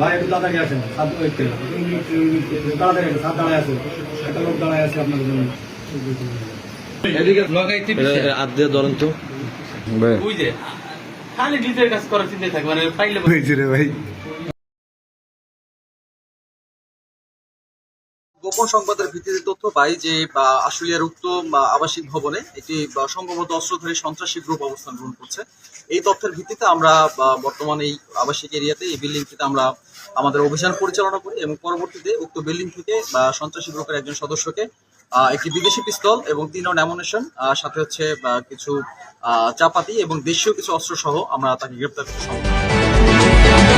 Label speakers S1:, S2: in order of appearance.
S1: ভাই একটু তাড়াতাড়ি আসেন সাত তাড়াতাড়ি সাত দাঁড়ায় আছে একটা লোক দাঁড়ায় আছে আপনাদের জন্য
S2: ধরেন তো।
S3: ওই যে খালি ডিজের কাজ করার চিন্তা থাকে মানে পাইলে
S2: গোপন সংবাদের ভিত্তিতে তথ্য পাই যে আশুলিয়ার উক্ত আবাসিক ভবনে একটি সম্ভবত অস্ত্রধারী সন্ত্রাসী গ্রুপ অবস্থান গ্রহণ করছে এই তথ্যের ভিত্তিতে আমরা বর্তমানে এই আবাসিক এরিয়াতে এই বিল্ডিংটিতে আমরা আমাদের অভিযান পরিচালনা করি এবং পরবর্তীতে উক্ত বিল্ডিং থেকে সন্ত্রাসী গ্রুপের একজন সদস্যকে একটি বিদেশি পিস্তল এবং তিন অ্যামুনেশন সাথে হচ্ছে কিছু চাপাতি এবং দেশীয় কিছু অস্ত্র সহ আমরা তাকে গ্রেপ্তার করতে।